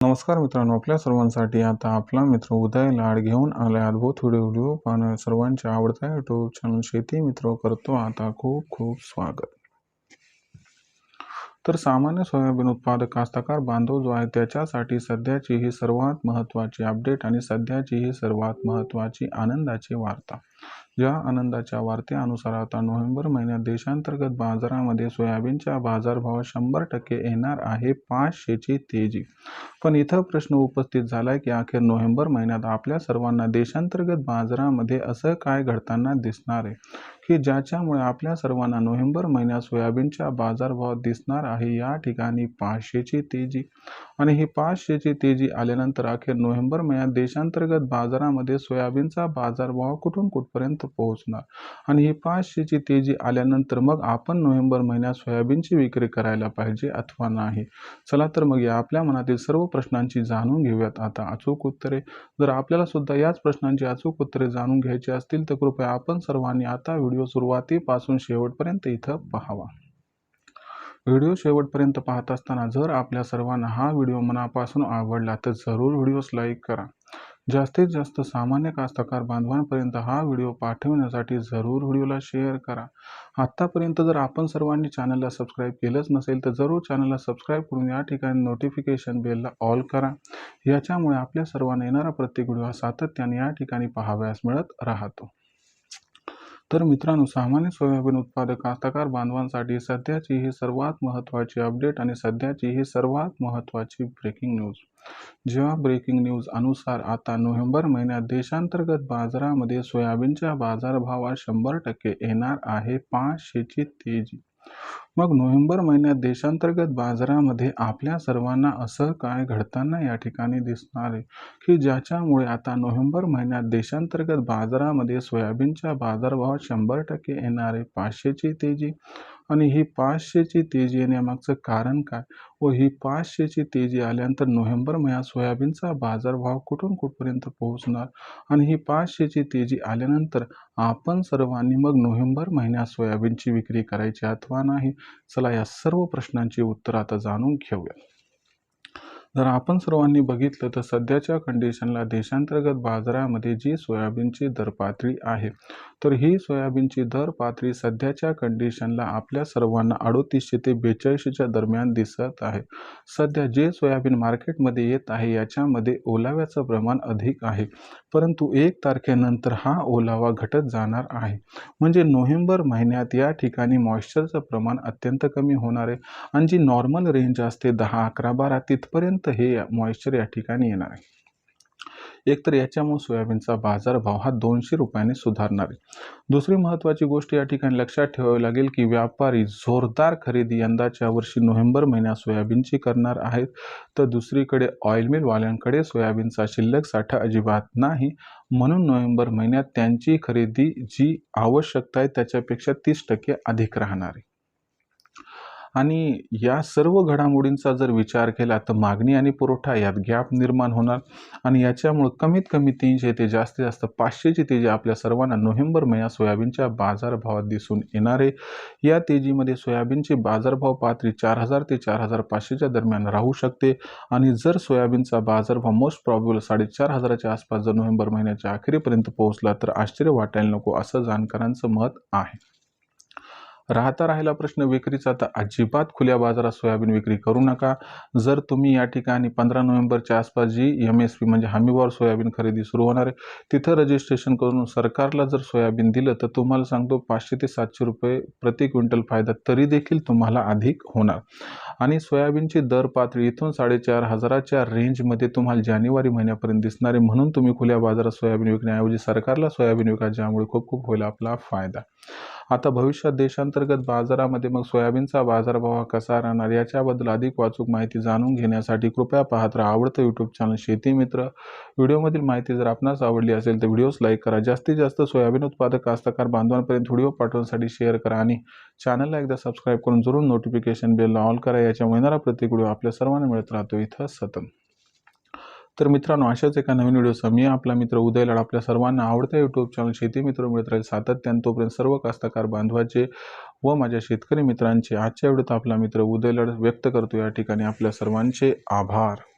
नमस्कार मित्रांनो आपल्या सर्वांसाठी आता आपला मित्र उदय लाड घेऊन आलाय अद्भुत व्हिडिओ व्हिडिओ पाहणं सर्वांच्या आवडत्या युट्यूब चॅनल शेती मित्र करतो. आता खूप खूप स्वागत. तर सामान्य सोयाबीन उत्पादक कास्तकार बांधव जो आहे त्याच्यासाठी सध्याची ही सर्वात महत्त्वाची अपडेट आणि सध्याची ही सर्वात महत्त्वाची आनंदाची वार्ता. या आनंदाच्या वार्तेनुसार आता नोव्हेंबर महिन्यात देशांतर्गत बाजारामध्ये सोयाबीनच्या बाजारभावात शंभर टक्के येणार आहे पाचशेची तेजी. पण इथं प्रश्न उपस्थित झालाय की अखेर नोव्हेंबर महिन्यात आपल्या सर्वांना देशांतर्गत बाजारामध्ये असं काय घडताना दिसणार आहे? की ज्याच्यामुळे आपल्या सर्वांना नोव्हेंबर महिन्यात सोयाबीनच्या बाजारभावात दिसणार आहे या ठिकाणी पाचशेची तेजी? आणि ही पाचशेची तेजी आल्यानंतर अखेर नोव्हेंबर महिन्यात देशांतर्गत बाजारामध्ये सोयाबीनचा बाजारभाव कुठून कुठून पर्यंत पोहोचणार. आणि ही पाचशेची तेजी आल्यानंतर मग आपण नोव्हेंबर महिन्यात सोयाबीनची विक्री करायला पाहिजे अथवा नाही? चला तर मग या आपल्या मनातील सर्व प्रश्नांची जाणून घेऊयात. आता अचूक उत्तरे. जर आपल्याला सुद्धा याच प्रश्नांची अचूक उत्तरे जाणून घ्यायची असतील तर कृपया आपण सर्वांनी आता व्हिडिओ सुरुवातीपासून शेवटपर्यंत इथं पाहावा. व्हिडिओ शेवटपर्यंत पाहत असताना जर आपल्या सर्वांना हा व्हिडिओ मनापासून आवडला तर जरूर व्हिडिओस लाईक करा. जास्तीत जास्त सामान्य कास्तकार बांधवांपर्यंत हा व्हिडिओ पाठवण्यासाठी जरूर व्हिडिओला शेअर करा. आत्तापर्यंत जर आपण सर्वांनी चॅनलला सबस्क्राईब केलंच नसेल तर जरूर चॅनलला सबस्क्राईब करून या ठिकाणी नोटिफिकेशन बेलला ऑल करा. याच्यामुळे आपल्या सर्वांना येणारा प्रत्येक व्हिडिओ हा सातत्याने या ठिकाणी पाहाव्यास मिळत राहतो. तर मित्रांनो सामान्य सोयाबीन उत्पादक कास्तकार बांधवांसाठी सध्याची ही सर्वात महत्त्वाची अपडेट आणि सध्याची ही सर्वात महत्त्वाची ब्रेकिंग न्यूज जेव्हा ब्रेकिंग न्यूज अनुसार आता नोव्हेंबर महिन्यात देशांतर्गत बाजारामध्ये सोयाबीनच्या बाजारभावात शंभर टक्के येणार आहे पाचशेची तेजी. मग नोव्हेंबर महिन्यात देशांतर्गत बाजारामध्ये आपल्या सर्वांना असं काय घडताना या ठिकाणी दिसणार आहे? की ज्याच्यामुळे आता नोव्हेंबर महिन्यात देशांतर्गत बाजारामध्ये सोयाबीनच्या बाजारभावात शंभर टक्के येणारे पाचशेची तेजी? आणि ही पाचशेची तेजी येण्यामागचं कारण काय? व ही पाचशेची तेजी आल्यानंतर नोव्हेंबर महिन्यात सोयाबीनचा बाजारभाव कुठून कुठपर्यंत पोहोचणार? आणि ही पाचशेची तेजी आल्यानंतर आपण सर्वांनी मग नोव्हेंबर महिन्यात सोयाबीनची विक्री करायची अथवा नाही? चला या सर्व प्रश्नांची उत्तर आता जाणून घेऊया. जर आपण सर्वांनी बघितलं तर सध्याच्या कंडिशनला देशांतर्गत बाजारामध्ये जी सोयाबीनची दर पातळी आहे तर ही सोयाबीनची दर पातळी सध्याच्या कंडिशनला आपल्या सर्वांना अडोतीसशे ते बेचाळीसशेच्या दरम्यान दिसत आहे. सध्या जे सोयाबीन मार्केटमध्ये येत आहे याच्यामध्ये ओलाव्याचं प्रमाण अधिक आहे. परंतु एक तारखेनंतर हा ओलावा घटत जाणार आहे. म्हणजे नोव्हेंबर महिन्यात या ठिकाणी मॉइश्चरचं प्रमाण अत्यंत कमी होणार आहे. आणि जी नॉर्मल रेंज असते दहा अकरा बारा तिथपर्यंत हे मॉइश्चर या ठिकाणी येणार आहे. एकतर याच्यामुळे सोयाबीनचा बाजारभाव हा दोनशे रुपयाने सुधारणार आहे. दुसरी महत्त्वाची गोष्ट या ठिकाणी लक्षात ठेवावी लागेल की व्यापारी जोरदार खरेदी यंदाच्या वर्षी नोव्हेंबर महिन्यात सोयाबीनची करणार आहेत. तर दुसरीकडे ऑइल मिलवाल्यांकडे सोयाबीनचा शिल्लक साठा अजिबात नाही. म्हणून नोव्हेंबर महिन्यात त्यांची खरेदी जी आवश्यकता आहे त्याच्यापेक्षा तीस टक्के अधिक राहणार आहे. आणि या सर्व घडामोडींचा जर विचार केला तर मागणी आणि पुरवठा यात गॅप निर्माण होणार आणि याच्यामुळं कमीत कमी तीनशे ते जास्तीत जास्त पाचशेची तेजी आपल्या सर्वांना नोव्हेंबर महिन्यात सोयाबीनच्या बाजारभावात दिसून येणार आहे. या तेजीमध्ये सोयाबीनची बाजारभाव पातळी चार हजार ते चार हजार पाचशेच्या दरम्यान राहू शकते आणि जर सोयाबीनचा बाजारभाव मोस्ट प्रॉब्लेबल साडेचार हजाराच्या आसपास जर नोव्हेंबर महिन्याच्या अखेरीपर्यंत पोहोचला तर आश्चर्य वाटायला नको असं जाणकारांचं मत आहे. राहता राहिला प्रश्न विक्रीचा तर अजिबात खुल्या बाजारात सोयाबीन विक्री करू नका. जर तुम्ही या ठिकाणी पंधरा नोव्हेंबरच्या आसपास जी एम एस पी म्हणजे हमीभाव सोयाबीन खरेदी सुरू होणार आहे तिथं रजिस्ट्रेशन करून सरकारला जर सोयाबीन दिलं तर तुम्हाला सांगतो पाचशे ते सातशे रुपये प्रति क्विंटल फायदा तरी देखील तुम्हाला अधिक होणार. आणि सोयाबीनची दर पातळी इथून साडेचार हजाराच्या रेंजमध्ये तुम्हाला जानेवारी महिन्यापर्यंत दिसणार आहे. म्हणून तुम्ही खुल्या बाजारात सोयाबीन विकण्याऐवजी सरकारला सोयाबीन विका ज्यामुळे खूप खूप होईल आपला फायदा. आता भविष्यात देशांतर्गत बाजारामध्ये मग सोयाबीनचा बाजारभाव कसा राहणार याच्याबद्दल अधिक वाचूक माहिती जाणून घेण्यासाठी कृपया पाहत राहा आवडतं यूट्यूब चॅनल शेती मित्र. व्हिडिओमधील माहिती जर आपणास आवडली असेल तर व्हिडिओज लाईक करा. जास्तीत जास्त सोयाबीन उत्पादक कास्तकार बांधवांपर्यंत व्हिडिओ पाठवण्यासाठी शेअर करा आणि चॅनलला एकदा सबस्क्राईब करून जरूर नोटिफिकेशन बेलला ऑल करा. याच्यामुळे येणारा प्रत्येक व्हिडिओ आपल्या सर्वांना मिळत राहतो. इथं सतत. तर मित्रांनो अशाच एका नवीन व्हिडिओचा मी आपला मित्र उदय लाड आपल्या सर्वांना आवडत्या यूट्यूब चॅनल शेती मित्र मिळत राहील सातत्यानं तोपर्यंत सर्व कास्तकार बांधवाचे व माझ्या शेतकरी मित्रांचे आजच्या व्हिडिओत आपला मित्र उदय लाड व्यक्त करतो. या ठिकाणी आपल्या सर्वांचे आभार.